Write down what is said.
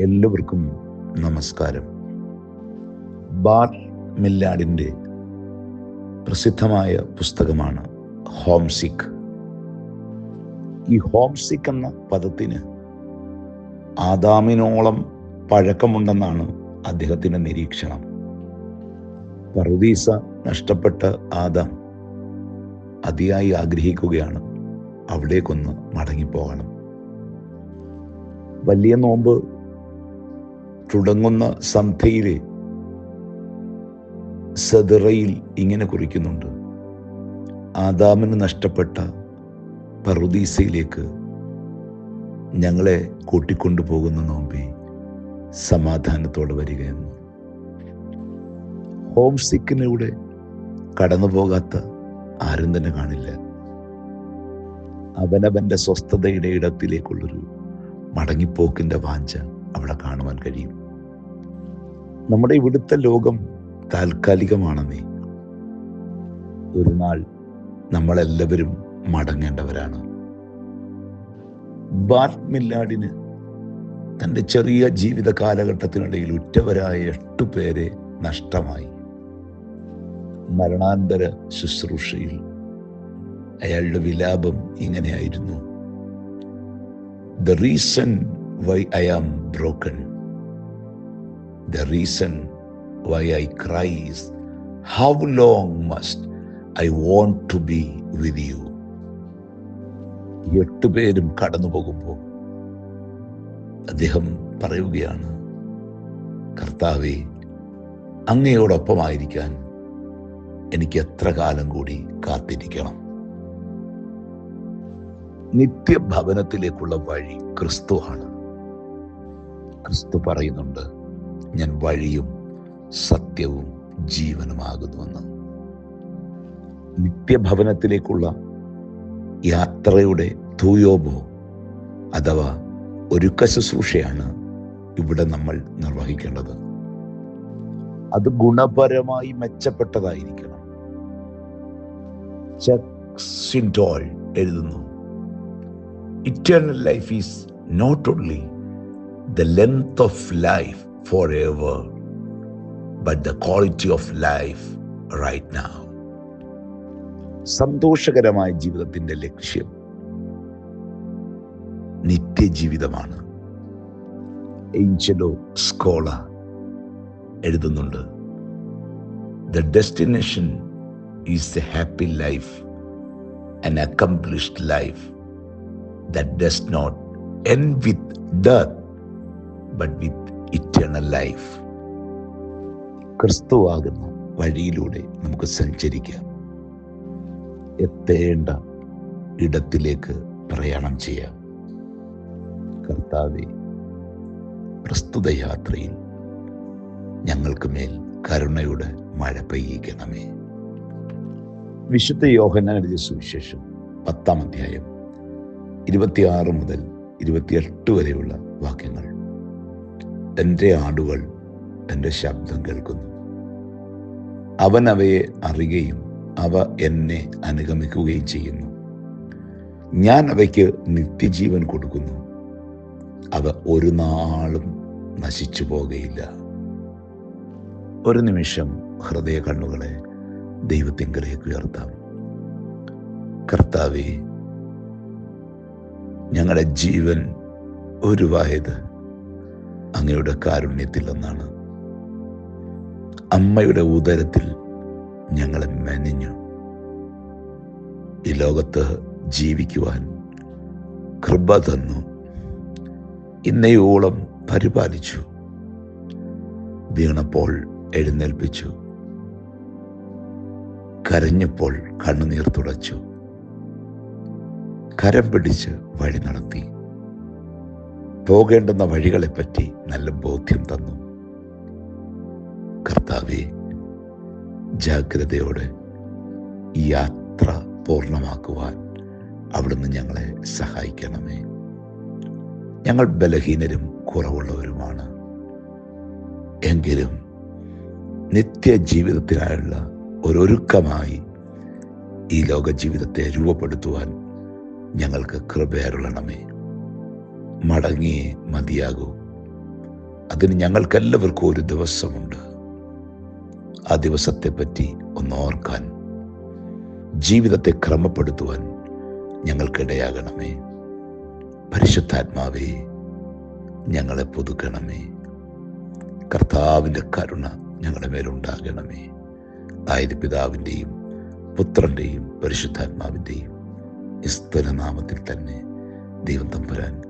എല്ലാവർക്കും നമസ്കാരം. ബാർ മില്ലാഡിന്റെ പ്രസിദ്ധമായ പുസ്തകമാണ് ഹോംസിക് ഈ ഹോംസിക് എന്ന പദത്തിന് ആദാമിനോളം പഴക്കമുണ്ടെന്നാണ് അദ്ദേഹത്തിന്റെ നിരീക്ഷണം. പറുദീസ നഷ്ടപ്പെട്ട ആദാം അതിയായി ആഗ്രഹിക്കുകയാണ് അവിടേക്കൊന്ന് മടങ്ങിപ്പോകണം. വലിയ നോമ്പ് തുടങ്ങുന്ന സന്ധ്യയിലെ സദറയിൽ ഇങ്ങനെ കുറിക്കുന്നുണ്ട്. ആദാമിന് നഷ്ടപ്പെട്ട പറുദീസയിലേക്ക് ഞങ്ങളെ കൂട്ടിക്കൊണ്ടു പോകുന്ന നോമ്പി സമാധാനത്തോടെ വരികയെന്ന്. ഹോം സിക്കിനൂടെ കടന്നു പോകാത്ത ആരും തന്നെ കാണില്ല. അവനവന്റെ സ്വസ്ഥതയുടെ ഇടത്തിലേക്കുള്ളൊരു മടങ്ങിപ്പോക്കിന്റെ വാഞ്ച അവിടെ കാണുവാൻ കഴിയും. നമ്മുടെ ഇവിടുത്തെ ലോകം താൽക്കാലികമാണെന്നേ ഒരു നാൾ നമ്മളെല്ലാവരും മടങ്ങേണ്ടവരാണ്. ബാർട്ട് മില്ലാഡിന് തന്റെ ചെറിയ ജീവിത കാലഘട്ടത്തിനിടയിൽ ഉറ്റവരായ എട്ടു പേരെ നഷ്ടമായി. മരണാന്തര ശുശ്രൂഷയിൽ അയാളുടെ വിലാപം ഇങ്ങനെയായിരുന്നു. The reason why I am broken the reason why I cries how long must I want to be with you എട്ടു പേരും കടന്നു പോകുമ്പോൾ അദ്ദേഹം പറയുകയാണ് കർത്താവെ അങ്ങയോടൊപ്പമായിരിക്കാൻ എനിക്ക് എത്ര കാലം കൂടി കാത്തിരിക്കണം? നിത്യഭവനത്തിലേക്കുള്ള വഴി ക്രിസ്തുവാണ് ക്രിസ്തു പറയുന്നുണ്ട് ഞാൻ വഴിയും സത്യവും ജീവനുമാകുന്നുവെന്ന്. നിത്യഭവനത്തിലേക്കുള്ള യാത്രയുടെ തൂയോബോ അഥവാ ഒരുക്ക ശുശ്രൂഷയാണ് ഇവിടെ നമ്മൾ നിർവഹിക്കേണ്ടത്. അത് ഗുണപരമായി മെച്ചപ്പെട്ടതായിരിക്കണം. എഴുതുന്നു eternal life is not only the length of life for ever but the quality of life right now സന്തോഷകരമായ ജീവിതത്തിന്റെ ലക്ഷ്യം നിത്യജീവിതമാണ് ഏഞ്ചലോ സ്കോള എഴുതുന്നുണ്ട് the destination is a happy life an accomplished life that does not end with death but with eternal life. ക്രിസ്തുവാകുന്ന വഴിയിലൂടെ നമുക്ക് സഞ്ചരിക്കാം. എത്തേണ്ട ഇടത്തിലേക്ക് പ്രയാണം ചെയ്യാം. കർത്താവെ പ്രസ്തുത യാത്രയിൽ ഞങ്ങൾക്ക് മേൽ കരുണയുടെ മഴ പെയ്യിക്കണമേ. വിശുദ്ധ എഴുതിയ സുവിശേഷം പത്താം അധ്യായം ഇരുപത്തിയാറ് മുതൽ ഇരുപത്തിയെട്ട് വരെയുള്ള വാക്യങ്ങൾ. എന്റെ ആടുകൾ എന്റെ ശബ്ദം കേൾക്കുന്നു. അവൻ അവയെ അറിയുകയും അവ എന്നെ അനുഗമിക്കുകയും ചെയ്യുന്നു. ഞാൻ അവയ്ക്ക് നിത്യജീവൻ കൊടുക്കുന്നു. അവ ഒരു നാളും നശിച്ചു പോകുകയില്ല ഒരു നിമിഷം ഹൃദയ കണ്ണുകളെ ദൈവത്തിങ്കലേക്ക് ഉയർത്താം. കർത്താവെ ഞങ്ങളുടെ ജീവൻ ഒരുവായത് അങ്ങയുടെ കാരുണ്യത്തിൽ ഒന്നാണ് അമ്മയുടെ ഉദരത്തിൽ ഞങ്ങളെ മെനഞ്ഞു. ഈ ലോകത്ത് ജീവിക്കുവാൻ കൃപ തന്നു. ഇന്നയോളം പരിപാലിച്ചു. വീണപ്പോൾ എഴുന്നേൽപ്പിച്ചു. കരഞ്ഞപ്പോൾ കണ്ണുനീർ തുടച്ചു. കരം പിടിച്ച് വഴി നടത്തി. പോകേണ്ടുന്ന വഴികളെപ്പറ്റി നല്ല ബോധ്യം തന്നു. കർത്താവെ ജാഗ്രതയോടെ യാത്ര പൂർണമാക്കുവാൻ അവിടുന്ന് ഞങ്ങളെ സഹായിക്കണമേ. ഞങ്ങൾ ബലഹീനരും കുറവുള്ളവരുമാണ്. എങ്കിലും നിത്യജീവിതത്തിനായുള്ള ഒരൊരുക്കമായി ഈ ലോക ജീവിതത്തെ രൂപപ്പെടുത്തുവാൻ ഞങ്ങൾക്ക് കൃപയരുളണമേ മടങ്ങിയേ മതിയാകൂ. അതിന് ഞങ്ങൾക്കെല്ലാവർക്കും ഒരു ദിവസമുണ്ട്. ആ ദിവസത്തെ പറ്റി ഒന്ന് ഓർക്കാൻ ജീവിതത്തെ ക്രമപ്പെടുത്തുവാൻ ഞങ്ങൾക്കിടയാകണമേ. പരിശുദ്ധാത്മാവേ ഞങ്ങളെ പുതുക്കണമേ. കർത്താവിന്റെ കരുണ ഞങ്ങളുടെ മേലുണ്ടാകണമേ. ആയത് പിതാവിന്റെയും പുത്രന്റെയും പരിശുദ്ധാത്മാവിന്റെയും നിസ്തരനാമത്തിൽ തന്നെ ദൈവം തമ്പുരാൻ